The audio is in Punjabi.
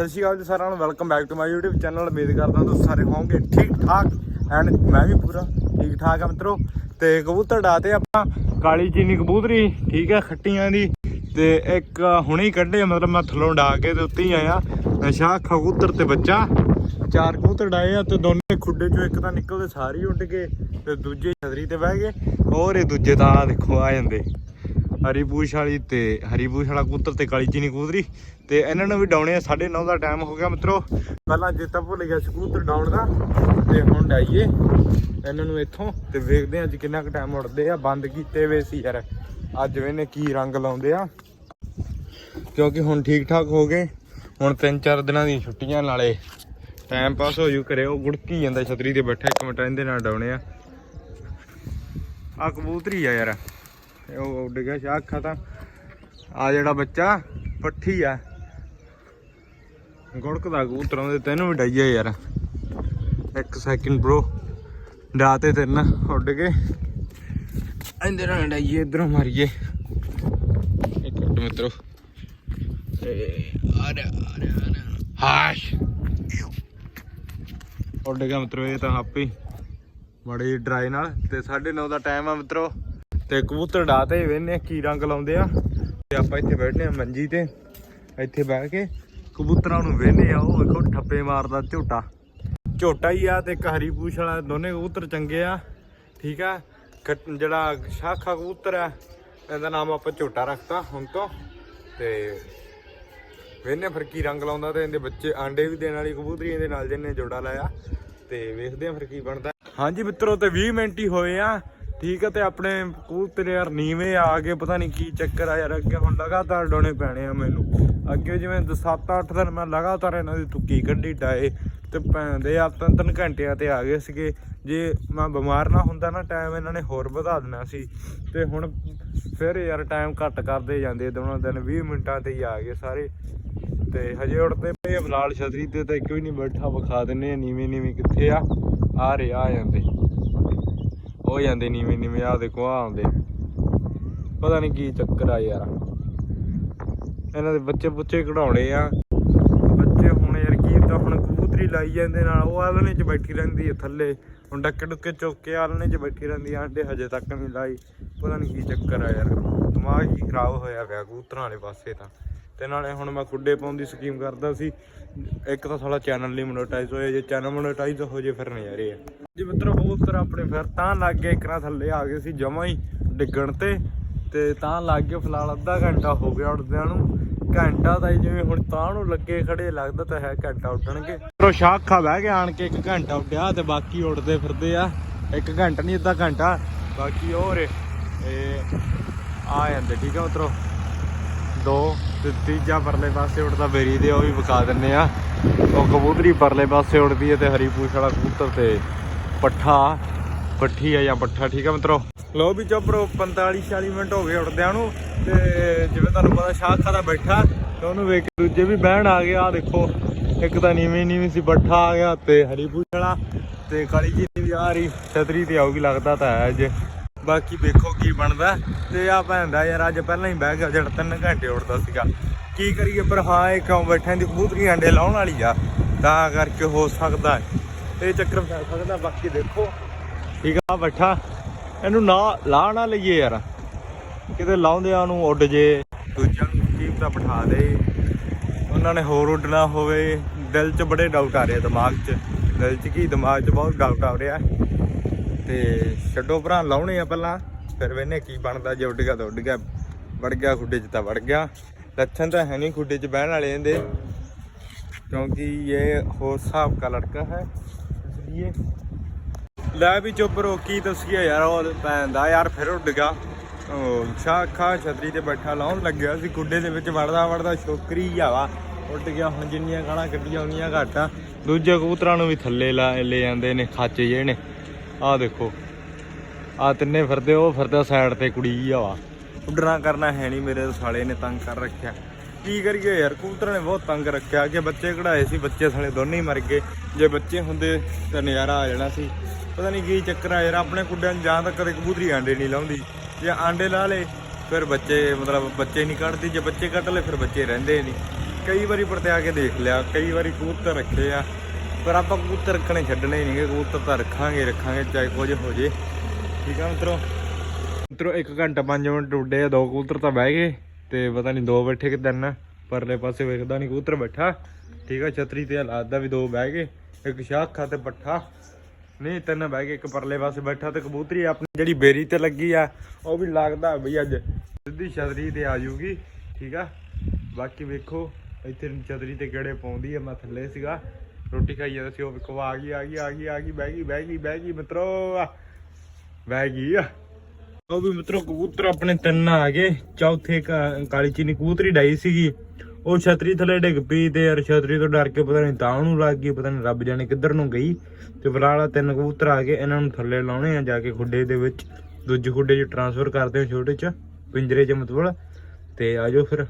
ਸਤਿ ਸ਼੍ਰੀ ਅਕਾਲ ਜੀ ਸਾਰਿਆਂ ਨੂੰ welcome back to my YouTube channel ਉਮੀਦ ਕਰਦਾ ਤੁਸੀਂ ਸਾਰੇ ਹੋਵੋਗੇ ਠੀਕ ਠਾਕ ਐਂਡ ਮੈਂ ਵੀ ਪੂਰਾ ਠੀਕ ਠਾਕ ਆ ਮਿੱਤਰੋ। ਤੇ ਕਬੂਤਰ ਡਾਤੇ ਆਪਾਂ, ਕਾਲੀ ਚੀਨੀ ਕਬੂਤਰੀ, ਠੀਕ ਹੈ ਖੱਟੀਆਂ ਦੀ। ਤੇ ਇੱਕ ਹੁਣੇ ਕੱਢੇ ਮਤਲਬ ਮੈਂ ਥੱਲੋਂ ਡਾ ਕੇ ਤੇ ਉੱਤੇ ਹੀ ਆਇਆ। ਨਸ਼ਾ, ਕਬੂਤਰ ਤੇ ਬੱਚਾ। ਚਾਰ ਕਬੂਤਰ ਡਾਏ ਆ ਤੇ ਦੋਨੇ ਖੁੱਡੇ ਚੋਂ ਇੱਕ ਤਾਂ ਨਿਕਲਦੇ ਸਾਰੇ ਉੱਡ ਗਏ ਤੇ ਦੂਜੇ ਛਤਰੀ ਤੇ ਬਹਿ ਗਏ। ਹੋਰ ਇਹ ਦੂਜੇ ਤਾਂ ਦੇਖੋ, ਆ ਜਾਂਦੇ। ਹਰੀ ਵਾਲੀ ਤੇ, ਹਰੀ ਵਾਲਾ ਕਬੂਤਰ ਤੇ ਕਾਲੀ ਚੀਨੀ ਕਬੂਤਰੀ। ਤੇ ਇਹਨਾਂ ਨੂੰ ਵੀ ਡਾਉਣੇ ਆ 9:30 ਦਾ ਟਾਈਮ ਹੋ ਗਿਆ ਮਿੱਤਰੋ। ਪਹਿਲਾਂ ਚੇਤਾ ਭੁੱਲ ਗਿਆ ਸੀ ਕਬੂਤਰ ਡਾਉਣ ਦਾ, ਤੇ ਹੁਣ ਡਾਈਏ। ਇਹਨਾਂ ਨੂੰ ਇੱਥੋਂ, ਤੇ ਵੇਖਦੇ ਆ ਅੱਜ ਕਿੰਨਾ ਕੁ ਟਾਈਮ ਉੜਦੇ ਆ। ਬੰਦ ਕੀਤੇ ਵੇ ਸੀ ਯਾਰ। ਅੱਜ ਵੇਨੇ ਕੀ ਰੰਗ ਲਾਉਂਦੇ ਆ। ਕਿਉਂਕਿ ਹੁਣ ਠੀਕ ਠਾਕ ਹੋ ਗਏ। ਹੁਣ 3-4 ਦਿਨਾਂ ਦੀਆਂ ਛੁੱਟੀਆਂ ਨਾਲੇ। ਟਾਈਮ ਪਾਸ ਹੋ ਜੂ ਕਰੇ ਉਹ ਗੁੜਕੀ ਜਾਂਦਾ ਛਤਰੀ ਤੇ ਬੈਠਾ, ਇੱਕ ਮਿੰਟ ਇਹਦੇ ਨਾਲ ਡਾਉਣੇ ਆ। ਆ ਕਬੂਤਰੀ ਆ ਯਾਰ। ਉਹ ਉੱਡ ਗਿਆ ਸ਼ਾਖਾ ਤਾਂ। ਆ ਜਿਹੜਾ ਬੱਚਾ, ਪੱਠੀ ਆ। ਗੁੜਕਦਾ ਕਬੂਤਰਾਂ ਦੇ ਤੈਨੂੰ ਵੀ ਡਾਈਏ ਯਾਰ। ਇੱਕ ਸੈਕਿੰਡ ਬ్రో ਡਾਤੇ ਤਿੰਨ ਉੱਡ ਕੇ ਇੰਦੇ ਨਾਲ ਡਾਈਏ, ਇਧਰੋਂ ਮਾਰੀਏ। ਇੱਕ ਮਿੰਟ ਮਿੱਤਰੋ। ਆ ਰਿਹਾ, ਆ ਹਾਸ਼। ਉੱਡ ਗਿਆ ਮਿੱਤਰੋ, ਇਹ ਤਾਂ ਆਪੇ ਮੜੇ ਡਰਾਈ ਨਾਲ। ਤੇ 9:30 ਦਾ ਟਾਈਮ ਆ ਮਿੱਤਰੋ। ਤੇ ਕਬੂਤਰ ਡਾਤੇ ਵੇਨੇ ਕੀ ਰੰਗ ਲਾਉਂਦੇ ਆ। ਤੇ ਆਪਾਂ ਇੱਥੇ ਬੈਠਨੇ ਆ ਮੰਜੀ ਤੇ। ਇੱਥੇ ਬਹਿ ਕੇ ਕਬੂਤਰਾਂ ਨੂੰ ਵੇਨੇ ਆ, ਉਹ ਵੇਖੋ ਠੱਪੇ ਮਾਰਦਾ ਝੋਟਾ। ਝੋਟਾ ਹੀ ਆ ਤੇ ਇੱਕ ਹਰੀ ਪੂਛ ਵਾਲਾ, ਦੋਨੇ ਕਬੂਤਰ ਚੰਗੇ ਆ, ਠੀਕ ਆ? ਜਿਹੜਾ ਸ਼ਾਖਾ ਕਬੂਤਰ ਆ, ਇਹਦਾ ਨਾਮ ਆਪਾਂ ਝੋਟਾ ਰੱਖਤਾ ਹੁਣ ਤੋਂ। ਤੇ ਵੇਨੇ ਫਿਰ ਕੀ ਰੰਗ ਲਾਉਂਦਾ ਤੇ ਇਹਦੇ ਬੱਚੇ ਆਂਡੇ ਵੀ ਦੇਣ ਵਾਲੀ ਕਬੂਤਰੀ ਇਹਦੇ ਨਾਲ ਜਿਹਨੇ ਜੋੜਾ ਲਾਇਆ। ਤੇ ਵੇਖਦੇ ਆ ਫਿਰ ਕੀ ਬਣਦਾ। ਹਾਂਜੀ ਮਿੱਤਰੋ, ਤੇ 20 ਮਿੰਟ ਹੀ ਹੋਏ ਆ, ਠੀਕ ਆ? ਤੇ ਆਪਣੇ ਕਬੂਤਰ ਯਾਰ ਨੀਵੇਂ ਆ ਕੇ ਪਤਾ ਨਹੀਂ ਕੀ ਚੱਕਰ ਆ ਯਾਰ, ਅੱਗੇ ਹੁਣ ਲਗਾਤਾਰ ਡੋਣੇ ਪੈਣੇ ਆ ਮੈਨੂੰ। ਅੱਗੇ ਜਿਵੇਂ 7-8 ਦਿਨ ਮੈਂ ਲਗਾਤਾਰ ਇਹਨਾਂ ਦੀ ਤੁੱਕੀ ਕੱਢੀ, ਡਾਏ ਤੇ ਪੈਂਦੇ ਆ ਤਿੰਨ ਤਿੰਨ ਘੰਟਿਆਂ ਤੇ ਆ ਗਏ ਸੀਗੇ। ਜੇ ਮੈਂ ਬਿਮਾਰ ਨਾ ਹੁੰਦਾ ਨਾ ਟਾਈਮ ਇਹਨਾਂ ਨੇ ਹੋਰ ਵਧਾ ਦੇਣਾ ਸੀ। ਤੇ ਹੁਣ ਫਿਰ ਯਾਰ ਟਾਈਮ ਘੱਟ ਕਰਦੇ ਜਾਂਦੇ ਦੋਨੋਂ ਦਿਨ 20 ਮਿੰਟਾਂ ਤੇ ਹੀ ਆ ਗਏ ਸਾਰੇ। ਤੇ ਹਜੇ ਉੜਦੇ ਪਏ ਆ ਛਤਰੀ ਤੇ ਤਾਂ ਇੱਕ ਵੀ ਨਹੀਂ ਬੈਠਾ, ਵਿਖਾ ਦਿੰਨੇ ਨੀਵੇਂ ਨੀਵੇਂ ਕਿੱਥੇ ਆ? ਆ ਰਹੇ, ਆ ਜਾਂਦੇ। ਹੋ ਜਾਂਦੇ ਨੀਵੇਂ ਨੀਵੇਂ ਆ ਦੇਖੋ ਆ ਆਉਂਦੇ। ਪਤਾ ਨਹੀਂ ਕੀ ਚੱਕਰ ਆ ਯਾਰ। ਇਹਨਾਂ ਦੇ ਬੱਚੇ ਬੁੱਚੇ ਕਢਾਉਣੇ ਆ। ਬੱਚੇ ਹੁਣ ਯਾਰ ਕੀ ਤਾਂ ਹੁਣ ਕਬੂਤਰੀ ਲਾਈ ਜਾਂਦੇ ਨਾਲ, ਉਹ ਆਲਣੇ 'ਚ ਬੈਠੀ ਰਹਿੰਦੀ ਹੈ ਥੱਲੇ। ਹੁਣ ਡੱਕੇ ਡੁੱਕੇ ਚੁੱਕ ਕੇ ਆਲਣੇ 'ਚ ਬੈਠੀ ਰਹਿੰਦੀ ਆ ਆਂਡੇ ਹਜੇ ਤੱਕ ਨਹੀਂ ਲਾਈ। ਪਤਾ ਨਹੀਂ ਕੀ ਚੱਕਰ ਆ ਯਾਰ। ਦਿਮਾਗ ਹੀ ਖਰਾਬ ਹੋਇਆ ਪਿਆ ਕਬੂਤਰਾਂ ਵਾਲੇ ਪਾਸੇ ਤਾਂ। ਤੇ ਨਾਲੇ ਹੁਣ ਮੈਂ ਖੁੱਡੇ ਪਾਉਣ ਦੀ ਸਕੀਮ ਕਰਦਾ ਸੀ। ਇੱਕ ਤਾਂ ਸਾਲਾ ਚੈਨਲ ਨਹੀਂ ਮੋਨੇਟਾਈਜ਼ ਹੋਇਆ, ਜੇ ਚੈਨਲ ਮੋਨੇਟਾਈਜ਼ ਹੋ ਜੇ ਫਿਰ ਨਜ਼ਾਰੇ ਆ ਜੀ ਮਿੱਤਰੋ, ਕਬੂਤਰ ਆਪਣੇ ਫਿਰ ਤਾਂ ਲੱਗ ਗਏ, ਇੱਕ ਨਾ ਥੱਲੇ ਆ ਗਏ ਸੀ ਜਮਾ ਹੀ ਡਿੱਗਣ ਤੇ। ਤੇ ਤਾਂ ਲੱਗ ਗਏ ਫਿਲਹਾਲ ਅੱਧਾ ਘੰਟਾ ਹੋ ਗਿਆ ਉੱਡਦਿਆਂ ਨੂੰ। ਘੰਟਾ ਤਾਂ ਜਿਵੇਂ ਹੁਣ ਤਾਂ ਨੂੰ ਲੱਗੇ ਖੜੇ, ਲੱਗਦਾ ਤਾਂ ਹੈ ਘੰਟਾ ਉੱਡਣਗੇ। ਮਿੱਤਰੋ ਸ਼ਾਖਾ ਬਹਿ ਕੇ ਆਣ ਕੇ, ਇੱਕ ਘੰਟਾ ਉੱਡਿਆ ਤੇ ਬਾਕੀ ਉੱਡਦੇ ਫਿਰਦੇ ਆ। ਇੱਕ ਘੰਟਾ ਨਹੀਂ, ਅੱਧਾ ਘੰਟਾ। ਬਾਕੀ ਹੋਰ ਇਹ ਆ ਜਾਂਦੇ, ਠੀਕ ਆ ਮਿੱਤਰੋ ਦੋ ਤੇ ਤੀਜਾ ਪਰਲੇ ਪਾਸੇ ਉੱਡਦਾ, ਬੇਰੀ ਦੇ ਉਹ ਵੀ ਵਿਕਾ ਦਿੰਨੇ ਆ। ਉਹ ਕਬੂਤਰੀ ਪਰਲੇ ਪਾਸੇ ਉੱਡਦੀ ਹੈ ਤੇ ਹਰੀ ਪੂਛ ਵਾਲਾ ਕਬੂਤਰ ਤੇ ਪੱਠਾ, ਪੱਠੀ ਆ ਜਾਂ ਪੱਠਾ, ਠੀਕ ਆ ਮਿੱਤਰੋ? ਲੋ ਵੀ ਚੋਪਰੋ 45 46 ਮਿੰਟ ਹੋ ਗਏ ਉੱਠਦਿਆਂ ਨੂੰ ਤੇ ਜਿਵੇਂ ਤੁਹਾਨੂੰ ਪਤਾ ਸ਼ਾਹ ਦਾ ਬੈਠਾ ਤੇ ਉਹਨੂੰ ਵੇਖ ਦੂਜੇ ਵੀ ਬਹਿਣ ਆ ਗਏ ਆ ਦੇਖੋ, ਇੱਕ ਤਾਂ ਨੀਵੇਂ ਨੀਵੇਂ ਸੀ ਪੱਠਾ ਆ ਗਿਆ ਤੇ ਹਰੀ ਵਾਲਾ ਤੇ ਕਾਲੀ ਜੀ ਦੀ ਵੀ ਆ ਰਹੀ, ਛਤਰੀ ਤੇ ਆਊਗੀ, ਲੱਗਦਾ ਤਾਂ ਹੈ ਅੱਜ ਬਾਕੀ ਵੇਖੋ ਕੀ ਬਣਦਾ। ਤੇ ਆ ਭੈਂਦਾ ਯਾਰ ਅੱਜ ਪਹਿਲਾਂ ਹੀ ਬਹਿ ਗਿਆ, ਜਿਹੜਾ 3 ਘੰਟੇ ਉੱਡਦਾ ਸੀਗਾ। ਕੀ ਕਰੀਏ ਪਰ ਹਾਂ, ਇਹ ਕਿਉਂ ਬੈਠਿਆਂ ਦੀ ਕਬੂਤਰੀ ਅੰਡੇ ਲਾਉਣ ਵਾਲੀ ਆ, ਤਾਂ ਕਰਕੇ ਹੋ ਸਕਦਾ ਇਹ ਚੱਕਰ ਪੈ ਸਕਦਾ ਬਾਕੀ ਦੇਖੋ। ਠੀਕ ਆ, ਬੈਠਾ। ਇਹਨੂੰ ਨਾ ਲਾ ਨਾ ਲਈਏ ਯਾਰ ਕਿਤੇ ਲਾਉਂਦੇ ਆ ਉਹਨੂੰ ਉੱਡ ਜੇ ਦੂਜਿਆਂ ਨੂੰ ਕੀ ਤਾਂ ਬਿਠਾ ਦੇ ਉਹਨਾਂ ਨੇ ਹੋਰ ਉੱਡਣਾ ਹੋਵੇ ਦਿਲ 'ਚ ਬੜੇ ਡਾਊਟ ਆ ਰਹੇ ਦਿਮਾਗ 'ਚ ਦਿਲ 'ਚ ਕੀ ਦਿਮਾਗ 'ਚ ਬਹੁਤ ਡਾਊਟ ਆ ਰਿਹਾ ਤੇ ਛੱਡੋ ਭਰਾ ਲਾਉਣੇ ਆ ਪਹਿਲਾਂ ਫਿਰ ਵੇਨੇ ਕੀ ਬਣਦਾ ਜੇ ਉੱਡ ਗਿਆ ਤਾਂ ਉੱਡ ਗਿਆ ਵੜ ਗਿਆ ਖੁੱਡੇ 'ਚ ਤਾਂ ਵੜ ਗਿਆ ਲੱਛਣ ਤਾਂ ਹੈ ਨਹੀਂ ਖੁੱਡੇ 'ਚ ਬਹਿਣ ਵਾਲੇ ਇਹਦੇ क्योंकि ये हो साहब का लड़का है इसलिए ਲੈ ਵੀ ਚੁੱਪ ਰੋ ਕੀ ਦੱਸੀਏ ਯਾਰ, ਉਹ ਭੈਣ ਯਾਰ, ਫਿਰ ਉੱਡ ਗਿਆ। ਉਹ ਸ਼ਾਖਾ ਛਤਰੀ ਤੇ ਬੈਠਾ, ਲਾਉਣ ਲੱਗਿਆ ਸੀ, ਗੁੱਡੇ ਦੇ ਵਿੱਚ ਵੜਦਾ ਵੜਦਾ ਛੋਕਰੀ ਜਾਵਾ ਉੱਡ ਗਿਆ, ਹੁਣ ਜਿੰਨੀਆਂ ਗਾਲਾਂ ਕੱਢੀਆਂ ਉਨੀਆਂ ਘੱਟ। ਆ ਦੂਜੇ ਕਬੂਤਰਾਂ ਨੂੰ ਵੀ ਥੱਲੇ ਲਾ, ਲੈ ਜਾਂਦੇ ਨੇ, ਖਾਚੇ ਜਿਹੇ ਨੇ। ਆਹ ਦੇਖੋ ਆ ਤਿੰਨੇ ਫਿਰਦੇ, ਉਹ ਫਿਰਦਾ ਸਾਈਡ ਤੇ ਕੁੜੀ ਆ ਵਾ ਉੱਡਣਾ ਕਰਨਾ ਹੈ ਨਹੀਂ ਮੇਰੇ ਸਾਲੇ ਨੇ, ਤੰਗ ਕਰ ਰੱਖਿਆ। ਕੀ ਕਰੀਏ ਯਾਰ, ਕਬੂਤਰਾਂ ਨੇ ਬਹੁਤ ਤੰਗ ਰੱਖਿਆ। ਕਿ ਬੱਚੇ ਕਢਾਏ ਸੀ, ਬੱਚੇ ਸਣੇ ਦੋਨੇ ਹੀ ਮਰ ਗਏ। ਜੇ ਬੱਚੇ ਹੁੰਦੇ ਤਾਂ ਨਜ਼ਾਰਾ ਆ ਜਾਣਾ ਸੀ। ਪਤਾ ਨਹੀਂ ਕੀ ਚੱਕਰ ਆ ਯਾਰ, ਆਪਣੇ ਕੁੱਡਿਆਂ ਨੂੰ ਜਾਂ ਤਾਂ ਕਦੇ ਕਬੂਤਰੀ ਆਂਡੇ ਨਹੀਂ ਲਾਉਂਦੀ। ਜੇ ਆਂਡੇ ਲਾ ਲੇ ਫਿਰ ਬੱਚੇ ਮਤਲਬ ਬੱਚੇ ਨਹੀਂ ਕੱਢਦੀ। ਜੇ ਬੱਚੇ ਕੱਢ ਲਏ, ਫਿਰ ਬੱਚੇ ਰਹਿੰਦੇ ਨਹੀਂ। ਕਈ ਵਾਰੀ ਪਰਤਿਆ ਕੇ ਦੇਖ ਲਿਆ, ਕਈ ਵਾਰੀ ਕਬੂਤਰ ਰੱਖੇ ਆ। ਪਰ ਆਪਾਂ ਕਬੂਤਰ ਰੱਖਣੇ ਛੱਡਣੇ ਨਹੀਂਗੇ ਕਬੂਤਰ ਤਾਂ ਰੱਖਾਂਗੇ ਰੱਖਾਂਗੇ, ਚਾਹੇ ਕੁਝ ਹੋ ਜੇ। ਠੀਕ ਆ ਮਿੱਤਰੋ? ਮਿੱਤਰੋ 1 ਘੰਟਾ 5 ਮਿੰਟ ਉੱਡੇ ਆ, ਦੋ ਕਬੂਤਰ ਤਾਂ ਬਹਿ ਗਏ। ਤੇ ਪਤਾ ਨਹੀਂ ਦੋ ਬੈਠੇ ਕਿ ਤਿੰਨ ਪਰਲੇ ਪਾਸੇ ਵੇਖਦਾ ਨਹੀਂ ਕਬੂਤਰ ਬੈਠਾ। ਠੀਕ ਆ, ਛਤਰੀ ਤੇ ਲੱਗਦਾ ਵੀ ਦੋ ਬਹਿ ਗਏ, ਇੱਕ ਸ਼ਾਖਾ ਤੇ ਪੱਠਾ। ਨਹੀਂ, ਤਿੰਨ ਬਹਿ ਗਏ, ਇੱਕ ਪਰਲੇ ਪਾਸੇ ਬੈਠਾ ਤੇ ਕਬੂਤਰੀ ਆਪਣੀ ਜਿਹੜੀ ਬੇਰੀ ਤੇ ਲੱਗੀ ਆ, ਉਹ ਵੀ ਲੱਗਦਾ ਬਈ ਅੱਜ ਸਿੱਧੀ ਛਤਰੀ ਤੇ ਆ ਜੂਗੀ। ਠੀਕ ਆ, ਬਾਕੀ ਵੇਖੋ, ਇੱਥੇ ਛਤਰੀ ਤੇ ਕਿਹੜੇ ਪਾਉਂਦੀ ਆ, ਮੈਂ ਥੱਲੇ ਸੀਗਾ। ਰੋਟੀ ਖਾਈ ਜਾਂਦਾ ਸੀ, ਉਹ ਵੇਖੋ, ਆ ਗਈ ਆ ਗਈ ਆ ਗਈ ਆ ਗਈ, ਬਹਿ ਗਈ ਬਹਿ ਗਈ ਬਹਿ ਗਈ, ਮਿੱਤਰੋ ਬਹਿ ਗਈ ਆ। ਉਹ ਵੀ ਮਿੱਤਰੋ, ਕਬੂਤਰ ਆਪਣੇ ਤਿੰਨ ਆ ਗਏ। ਚੌਥੇ ਕਾ- ਕਾਲੀ ਚੀਨੀ ਕਬੂਤਰੀ ਡਾਈ ਸੀਗੀ। ਉਹ ਛਤਰੀ ਥੱਲੇ ਡਿੱਗ ਪਈ ਤੇ ਯਾਰ ਛਤਰੀ ਤੋਂ ਡਰ ਕੇ ਪਤਾ ਨਹੀਂ ਤਾਂ ਉਹਨੂੰ ਲੱਗ ਗਈ, ਪਤਾ ਨਹੀਂ ਰੱਬ ਜਾਣੇ ਕਿੱਧਰ ਨੂੰ ਗਈ। ਤੇ ਫਿਲਹਾਲ ਤਿੰਨ ਕਬੂਤਰ ਆ ਗਏ, ਇਹਨਾਂ ਨੂੰ ਥੱਲੇ ਲਾਉਣੇ ਆ ਜਾ ਕੇ ਖੁੱਡੇ ਦੇ ਵਿੱਚ। ਦੂਜੇ ਖੁੱਡੇ 'ਚ ਟਰਾਂਸਫਰ ਕਰਦੇ ਆ ਛੋਟੇ 'ਚ, ਪਿੰਜਰੇ 'ਚ ਮਤਲਬ। ਤੇ ਆਜੋ ਫਿਰ।